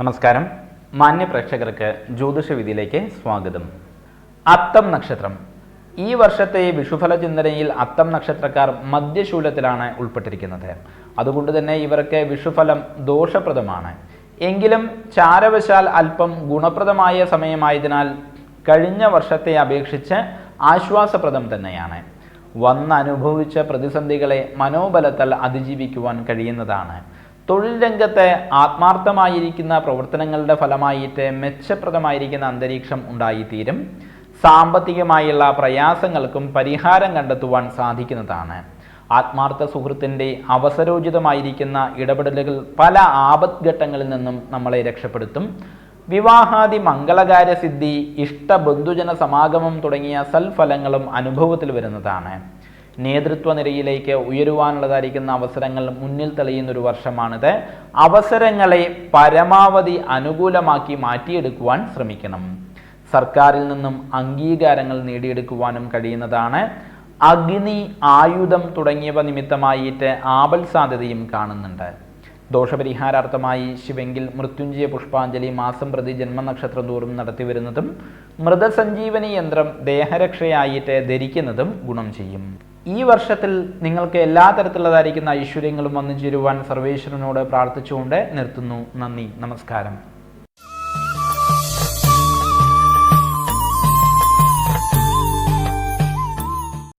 നമസ്കാരം. മാന്യ പ്രേക്ഷകർക്ക് ജ്യോതിഷ വിധിയിലേക്ക് സ്വാഗതം. അത്തം നക്ഷത്രം. ഈ വർഷത്തെ വിഷുഫല ചിന്തനയിൽ അത്തം നക്ഷത്രക്കാർ മദ്യശൂലത്തിലാണ് ഉൾപ്പെട്ടിരിക്കുന്നത്. അതുകൊണ്ട് തന്നെ ഇവർക്ക് വിഷുഫലം ദോഷപ്രദമാണ്. എങ്കിലും ചാരവശാൽ അല്പം ഗുണപ്രദമായ സമയമായതിനാൽ കഴിഞ്ഞ വർഷത്തെ അപേക്ഷിച്ച് ആശ്വാസപ്രദം തന്നെയാണ്. വന്നനുഭവിച്ച പ്രതിസന്ധികളെ മനോബലത്താൽ അതിജീവിക്കുവാൻ കഴിയുന്നതാണ്. തൊഴിൽ രംഗത്തെ ആത്മാർത്ഥമായിരിക്കുന്ന പ്രവർത്തനങ്ങളുടെ ഫലമായിട്ട് മെച്ചപ്രദമായിരിക്കുന്ന അന്തരീക്ഷം ഉണ്ടായിത്തീരും. സാമ്പത്തികമായുള്ള പ്രയാസങ്ങൾക്കും പരിഹാരം കണ്ടെത്തുവാൻ സാധിക്കുന്നതാണ്. ആത്മാർത്ഥ സുഹൃത്തിന്റെ അവസരോചിതമായിരിക്കുന്ന ഇടപെടലുകൾ പല ആപത് ഘട്ടങ്ങളിൽ നിന്നും നമ്മളെ രക്ഷപ്പെടുത്തും. വിവാഹാദി മംഗളകാര്യസിദ്ധി ഇഷ്ടബന്ധുജന ഇഷ്ട ബന്ധുജന സമാഗമം തുടങ്ങിയ സൽഫലങ്ങളും അനുഭവത്തിൽ വരുന്നതാണ്. നേതൃത്വ നിരയിലേക്ക് ഉയരുവാനുള്ളതായിരിക്കുന്ന അവസരങ്ങൾ മുന്നിൽ തെളിയുന്ന ഒരു വർഷമാണിത്. അവസരങ്ങളെ പരമാവധി അനുകൂലമാക്കി മാറ്റിയെടുക്കുവാൻ ശ്രമിക്കണം. സർക്കാരിൽ നിന്നും അംഗീകാരങ്ങൾ നേടിയെടുക്കുവാനും കഴിയുന്നതാണ്. അഗ്നി ആയുധം തുടങ്ങിയവ നിമിത്തമായിട്ട് ആപൽ സാധ്യതയും കാണുന്നുണ്ട്. ദോഷപരിഹാരാർത്ഥമായി ശിവെങ്കിൽ മൃത്യുഞ്ജയ പുഷ്പാഞ്ജലി മാസം പ്രതി ജന്മനക്ഷത്രം തോറും നടത്തിവരുന്നതും മൃതസഞ്ജീവനി യന്ത്രം ദേഹരക്ഷയായിട്ട് ധരിക്കുന്നതും ഗുണം ചെയ്യും. ഈ വർഷത്തിൽ നിങ്ങൾക്ക് എല്ലാ തരത്തിലുള്ളതായിരിക്കുന്ന ഐശ്വര്യങ്ങളും വന്നു ചേരുവാൻ സർവേശ്വരനോട് പ്രാർത്ഥിച്ചുകൊണ്ട് നിർത്തുന്നു. നന്ദി. നമസ്കാരം.